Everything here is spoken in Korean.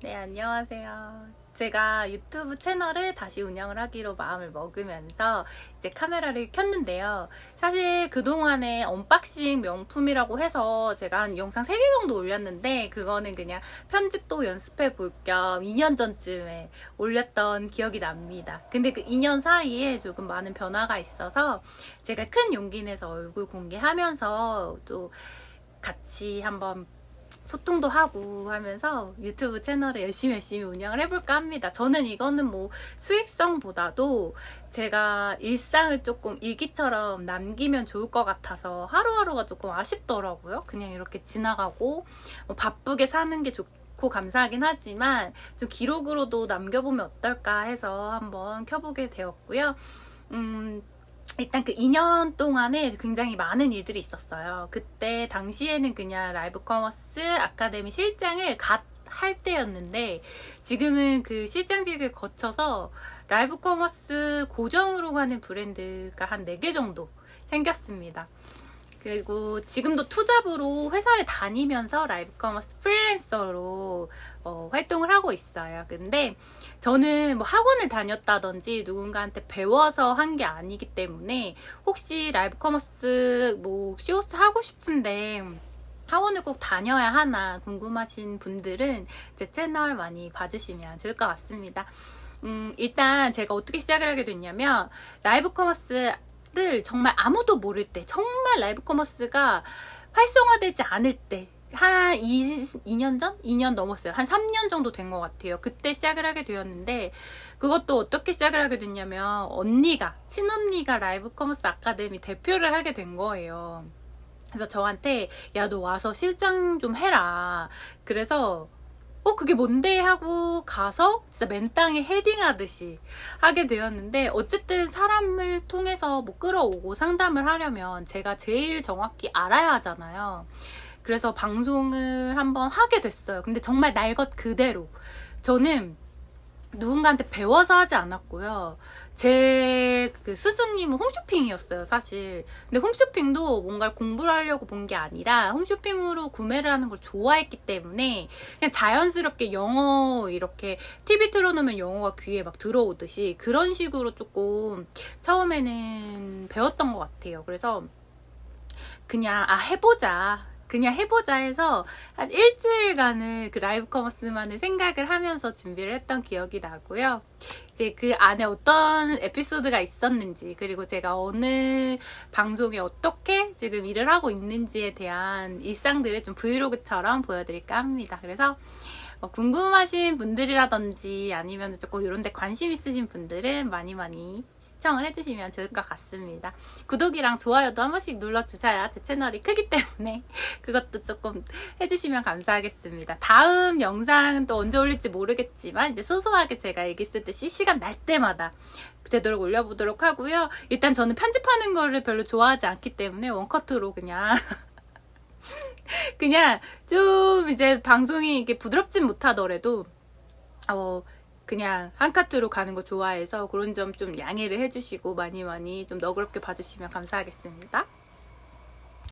네, 안녕하세요. 제가 유튜브 채널을 다시 운영을 하기로 마음을 먹으면서 이제 카메라를 켰는데요. 사실 그동안에 언박싱 명품이라고 해서 제가 한 영상 3개 정도 올렸는데 그거는 그냥 편집도 연습해 볼 겸 2년 전쯤에 올렸던 기억이 납니다. 근데 그 2년 사이에 조금 많은 변화가 있어서 제가 큰 용기 내서 얼굴 공개하면서 또 같이 한번 소통도 하고 하면서 유튜브 채널을 열심히 열심히 운영을 해볼까 합니다. 저는 이거는 뭐 수익성보다도 제가 일상을 조금 일기처럼 남기면 좋을 것 같아서 하루하루가 조금 아쉽더라고요. 그냥 이렇게 지나가고 뭐 바쁘게 사는 게 좋고 감사하긴 하지만 좀 기록으로도 남겨보면 어떨까 해서 한번 켜보게 되었고요. 음, 일단 그 2년 동안에 굉장히 많은 일들이 있었어요. 그때 당시에는 그냥 라이브 커머스 아카데미 실장을 갓 할 때였는데 지금은 그 실장직을 거쳐서 라이브 커머스 고정으로 가는 브랜드가 한 4개 정도 생겼습니다. 그리고 지금도 투잡으로 회사를 다니면서 라이브 커머스 프리랜서로 어, 활동을 하고 있어요. 근데 저는 뭐 학원을 다녔다든지 누군가한테 배워서 한 게 아니기 때문에 혹시 라이브 커머스 뭐 쇼스 하고 싶은데 학원을 꼭 다녀야 하나 궁금하신 분들은 제 채널 많이 봐주시면 좋을 것 같습니다. 음, 일단 제가 어떻게 시작을 하게 됐냐면 라이브 커머스 를 정말 아무도 모를 때 정말 라이브 커머스가 활성화되지 않을 때 한 2, 2년 전? 2년 넘었어요. 한 3년 정도 된 것 같아요. 그때 시작을 하게 되었는데, 그것도 어떻게 시작을 하게 됐냐면, 언니가, 친언니가 라이브 커머스 아카데미 대표를 하게 된 거예요. 그래서 저한테, 야, 너 와서 실장 좀 해라. 그래서, 어, 그게 뭔데? 하고 가서 진짜 맨 땅에 헤딩하듯이 하게 되었는데, 어쨌든 사람을 통해서 뭐 끌어오고 상담을 하려면 제가 제일 정확히 알아야 하잖아요. 그래서 방송을 한번 하게 됐어요. 근데 정말 날 것 그대로. 저는 누군가한테 배워서 하지 않았고요. 제 그 스승님은 홈쇼핑이었어요, 사실. 근데 홈쇼핑도 뭔가 공부를 하려고 본 게 아니라 홈쇼핑으로 구매를 하는 걸 좋아했기 때문에 그냥 자연스럽게 영어 이렇게 TV 틀어놓으면 영어가 귀에 막 들어오듯이 그런 식으로 조금 처음에는 배웠던 것 같아요. 그래서 그냥 아 해보자. 그냥 해보자 해서 한 일주일간을 그 라이브 커머스만을 생각을 하면서 준비를 했던 기억이 나고요. 이제 그 안에 어떤 에피소드가 있었는지, 그리고 제가 어느 방송에 어떻게 지금 일을 하고 있는지에 대한 일상들을 좀 브이로그처럼 보여드릴까 합니다. 그래서 어, 궁금하신 분들이라든지 아니면 조금 이런 데 관심 있으신 분들은 많이 많이 시청을 해주시면 좋을 것 같습니다. 구독이랑 좋아요도 한 번씩 눌러주셔야 제 채널이 크기 때문에 그것도 조금 해주시면 감사하겠습니다. 다음 영상은 또 언제 올릴지 모르겠지만 이제 소소하게 제가 얘기 쓸때 시간 날 때마다 되도록 올려보도록 하고요. 일단 저는 편집하는 거를 별로 좋아하지 않기 때문에 원커트로 그냥 그냥 좀 이제 방송이 이게 부드럽진 못하더라도 어 그냥 한 카트로 가는 거 좋아해서 그런 점 좀 양해를 해주시고 많이 많이 좀 너그럽게 봐주시면 감사하겠습니다.